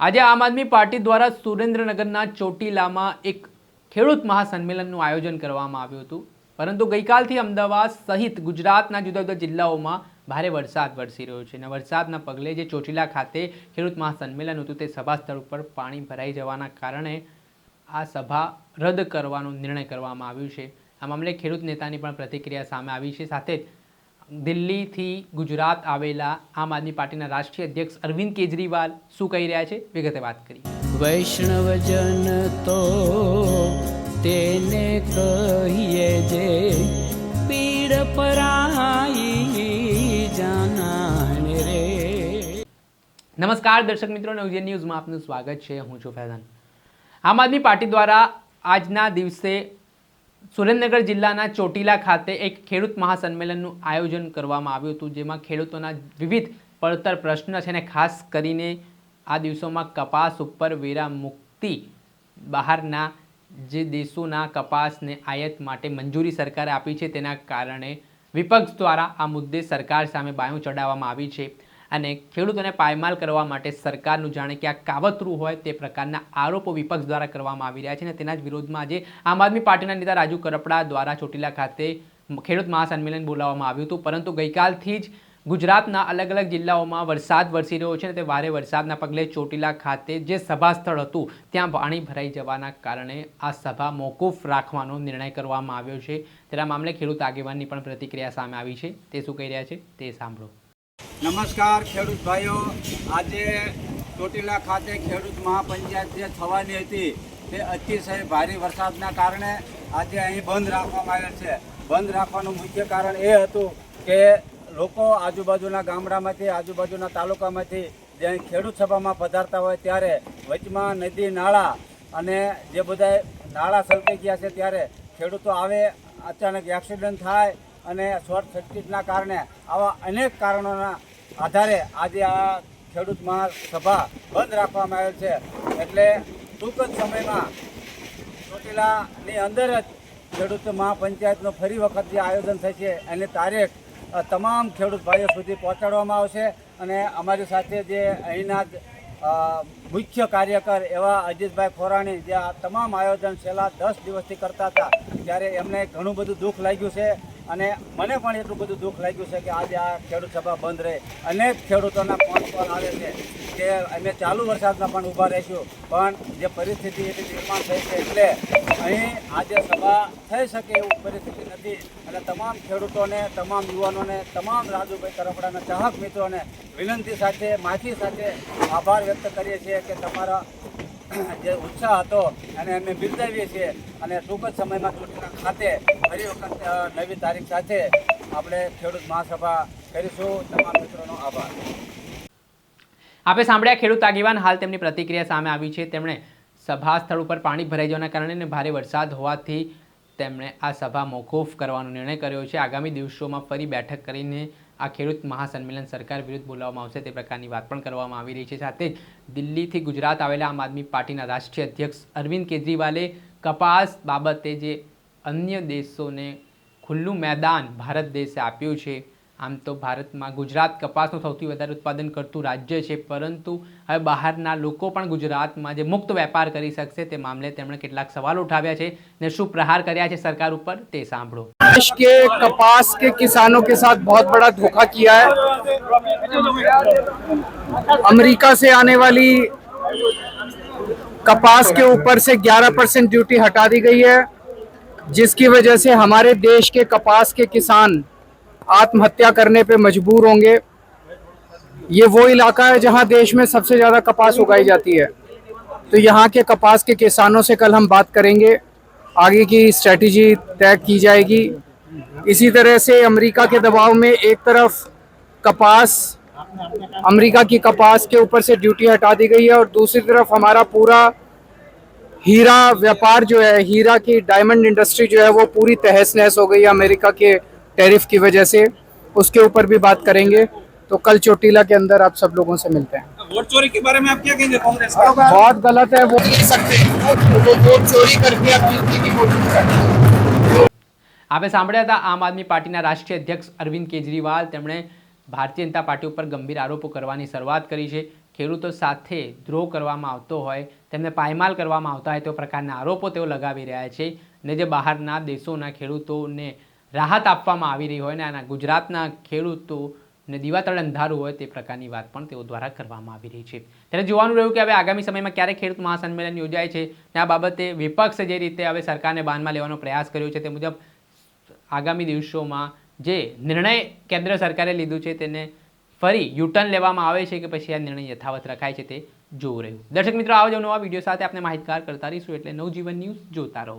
આજે આમ આદમી પાર્ટી દ્વારા સુરેન્દ્રનગરના ચોટીલામાં એક ખેડૂત મહાસંમેલનનું આયોજન કરવામાં આવ્યું હતું. પરંતુ ગઈકાલથી અમદાવાદ સહિત ગુજરાતના જુદા જુદા જિલ્લાઓમાં ભારે વરસાદ વરસી રહ્યો છે અને વરસાદના પગલે જે ચોટીલા ખાતે ખેડૂત મહાસંમેલન હતું તે સભા સ્થળ ઉપર પાણી ભરાઈ જવાના કારણે આ સભા રદ કરવાનો નિર્ણય કરવામાં આવ્યો છે. આ મામલે ખેડૂત નેતાની પણ પ્રતિક્રિયા સામે આવી છે. સાથે જ દિલ્હીથી ગુજરાત આવેલા આમ આદમી પાર્ટીના રાષ્ટ્રીય અધ્યક્ષ અરવિંદ કેજરીવાલ શું કહી રહ્યા છે? વિગતે વાત કરી વૈષ્ણવજન તો તેને કહીએ જે પીડ પરાઈ જાનાને રે. નમસ્કાર દર્શક મિત્રો નવજે ન્યૂઝમાં આપનું સ્વાગત છે. હું છું ફૈઝાન. આમ આદમી પાર્ટી દ્વારા આજના દિવસે સુરેન્દ્રનગર જિલ્લાના ચોટીલા ખાતે એક ખેડૂત મહાસંમેલનનું આયોજન કરવામાં આવ્યું હતું, જેમાં ખેડૂતોના વિવિધ પડતર પ્રશ્ન છે અને ખાસ કરીને આ દિવસોમાં કપાસ ઉપર વેરા મુક્તિ, બહારના જે દેશોના કપાસને આયાત માટે મંજૂરી સરકારે આપી છે, તેના કારણે વિપક્ષ દ્વારા આ મુદ્દે સરકાર સામે બાયું ચડાવવામાં આવી છે. અને ખેડૂતોને પાયમાલ કરવા માટે સરકારનું જાણે કે આ કાવતરું હોય તે પ્રકારના આરોપો વિપક્ષ દ્વારા કરવામાં આવી રહ્યા છે અને તેના જ વિરોધમાં આજે આમ આદમી પાર્ટીના નેતા રાજુ કરપડા દ્વારા ચોટીલા ખાતે ખેડૂત મહાસંમેલન બોલાવવામાં આવ્યું હતું. પરંતુ ગઈકાલથી જ ગુજરાતના અલગ અલગ જિલ્લાઓમાં વરસાદ વરસી રહ્યો છે અને તે ભારે વરસાદના પગલે ચોટીલા ખાતે જે સભા સ્થળ હતું, ત્યાં પાણી ભરાઈ જવાના કારણે આ સભા મોકૂફ રાખવાનો નિર્ણય કરવામાં આવ્યો છે. તેના મામલે ખેડૂત આગેવાનની પણ પ્રતિક્રિયા સામે આવી છે. તે શું કહી રહ્યા છે તે સાંભળો. નમસ્કાર, ખેડૂત ભાઈઓ. આજે ચોટીલા ખાતે ખેડૂત મહાપંચાયત જે થવાની હતી, તે અતિશય ભારે વરસાદના કારણે આજે અહીં બંધ રાખવામાં આવેલ છે. બંધ રાખવાનું મુખ્ય કારણ એ હતું કે લોકો આજુબાજુના ગામડામાંથી, આજુબાજુના તાલુકામાંથી જે ખેડૂત સભામાં પધારતા હોય ત્યારે વચમાં નદી, નાળા અને જે બધા નાળા સલકાઈ ગયા છે ત્યારે ખેડૂતો આવે, અચાનક એક્સિડન્ટ થાય અને શોર્ટ સર્કિટના કારણે આવા અનેક કારણોના આધારે આજે આ ખેડૂત મહાસભા બંધ રાખવામાં આવેલ છે. એટલે ટૂંક જ સમયમાં ચોટીલાની અંદર જ ખેડૂત મહાપંચાયતનો ફરી વખત જે આયોજન થશે એની તારીખ તમામ ખેડૂત ભાઈઓ સુધી પહોંચાડવામાં આવશે. અને અમારી સાથે જે અહીંના મુખ્ય કાર્યકર એવા અજીતભાઈ ખોરાણી, જે આ તમામ આયોજન છેલ્લા દસ દિવસથી કરતા હતા, ત્યારે એમને ઘણું બધું દુઃખ લાગ્યું છે. અને મને પણ એટલું બધું દુઃખ લાગ્યું છે કે આજે આ ખેડૂત સભા બંધ રહે. અનેક ખેડૂતોના ફોન પર આવે છે કે અમે ચાલુ વરસાદમાં પણ ઊભા રહીશું, પણ જે પરિસ્થિતિ એવી નિર્માણ થઈ છે એટલે અહીં આજે સભા થઈ શકે એવું પરિસ્થિતિ નથી. અને તમામ ખેડૂતોને, તમામ યુવાનોને, તમામ રાજુભાઈ તરફડાના ચાહક મિત્રોને વિનંતી સાથે માહિતી સાથે આભાર વ્યક્ત કરીએ છીએ કે તમારા જે ઉત્સાહ હતો અને અમે બિરદાવીએ છીએ અને ટૂંક જ સમયમાં ચૂંટણી ખાતે ફરી વખત નવી તારીખ સાથે આપણે ખેડૂત મહાસભા કરીશું. તમામ મિત્રોનો આભાર. આપણે સાંભળ્યા, ખેડૂત આગેવાન હાલ તેમની પ્રતિક્રિયા સામે આવી છે. તેમણે સભા સ્થળ ઉપર પાણી ભરાઈ જવાના કારણે ભારે વરસાદ હોવાથી તેમણે આ સભા મોકૂફ કરવાનો નિર્ણય કર્યો છે. આગામી દિવસોમાં ફરી બેઠક કરીને આ ખેડૂત મહાસંમેલન સરકાર વિરુદ્ધ બોલાવવામાં આવશે તે પ્રકારની વાત પણ કરવામાં આવી રહી છે. સાથે જ દિલ્હીથી ગુજરાત આવેલા આમ આદમી પાર્ટીના રાષ્ટ્રીય અધ્યક્ષ અરવિંદ કેજરીવાલે કપાસ બાબતે જે અન્ય દેશોને ખુલ્લું મેદાન ભારત દેશે આપ્યું છે આમ તો ભારતમાં ગુજરાત કપાસનું સૌથી વધારે ઉત્પાદન કરતું રાજ્ય છે પરંતુ હવે બહારના લોકો પણ ગુજરાતમાં જે મુક્ત વેપાર કરી શકશે તે મામલે તેમણે કેટલાક સવાલ ઉઠાવ્યા છે ને શું પ્રહાર કર્યા છે સરકાર ઉપર તે સાંભળો देश के कपास के किसानों के साथ बहुत बड़ा धोखा किया है अमेरिका से आने वाली कपास के ऊपर से 11 परसेंट ड्यूटी हटा दी गई है जिसकी वजह से हमारे देश के कपास के किसान आत्महत्या करने पे मजबूर होंगे। ये वो इलाका है जहाँ देश में सबसे ज़्यादा कपास उगाई जाती है। तो यहाँ के कपास के किसानों से कल हम बात करेंगे। आगे की स्ट्रेटजी तय की जाएगी। इसी तरह से अमेरिका के दबाव में एक तरफ़ कपास, अमेरिका की कपास के ऊपर से ड्यूटी हटा दी गई है और दूसरी तरफ़ हमारा पूरा हीरा व्यापार जो है, हीरा की डायमंड इंडस्ट्री जो है, वो पूरी तहस नहस हो गई है अमेरिका के टैरिफ की वजह से उसके ऊपर भी बात करेंगे तो कल चोटीला के अंदर आप सब लोगों से मिलते हैं वोट चोरी के बारे में आप क्या कहेंगे कांग्रेस का बहुत गलत है वो नहीं सकते वो वोट चोरी करके अपनी जीतने की कोशिश करते हैं આપણે સાંભળ્યા હતા આમ આદમી પાર્ટીના રાષ્ટ્રીય અધ્યક્ષ અરવિંદ કેજરીવાલ તેમણે ભારતીય જનતા પાર્ટી ઉપર ગંભીર આરોપો કરવાની શરૂઆત કરી છે ખેડૂતો સાથે દ્રોહ કરવામાં આવતો હોય તેમને પાયમાલ કરવામાં આવતા હોય તેવા પ્રકારના આરોપો તેઓ લગાવી રહ્યા છે ને જે બહારના દેશોના ખેડૂતોને રાહત આપવામાં આવી રહી હોય ને આના ગુજરાતના ખેડૂતો ને દીવાતળ અંધારું હોય તે પ્રકારની વાત પણ તેઓ દ્વારા કરવામાં આવી રહી છે. ત્યારે જોવાનું રહ્યું કે હવે આગામી સમયમાં ક્યારે ખેડૂત મહાસંમેલન યોજાય છે ને આ બાબતે વિપક્ષ જે રીતે હવે સરકારને બાનમાં લેવાનો પ્રયાસ કર્યો છે તે મુજબ આગામી દિવસોમાં જે નિર્ણય કેન્દ્ર સરકારે લીધું છે તેને ફરી યુટર્ન લેવામાં આવે છે કે પછી આ નિર્ણય યથાવત રખાય છે તે જોવું રહ્યું. દર્શક મિત્રો, આવો જ નવા વીડિયો સાથે આપણે માહિતગાર કરતા રહીશું એટલે નવજીવન ન્યૂઝ જોતા રહો.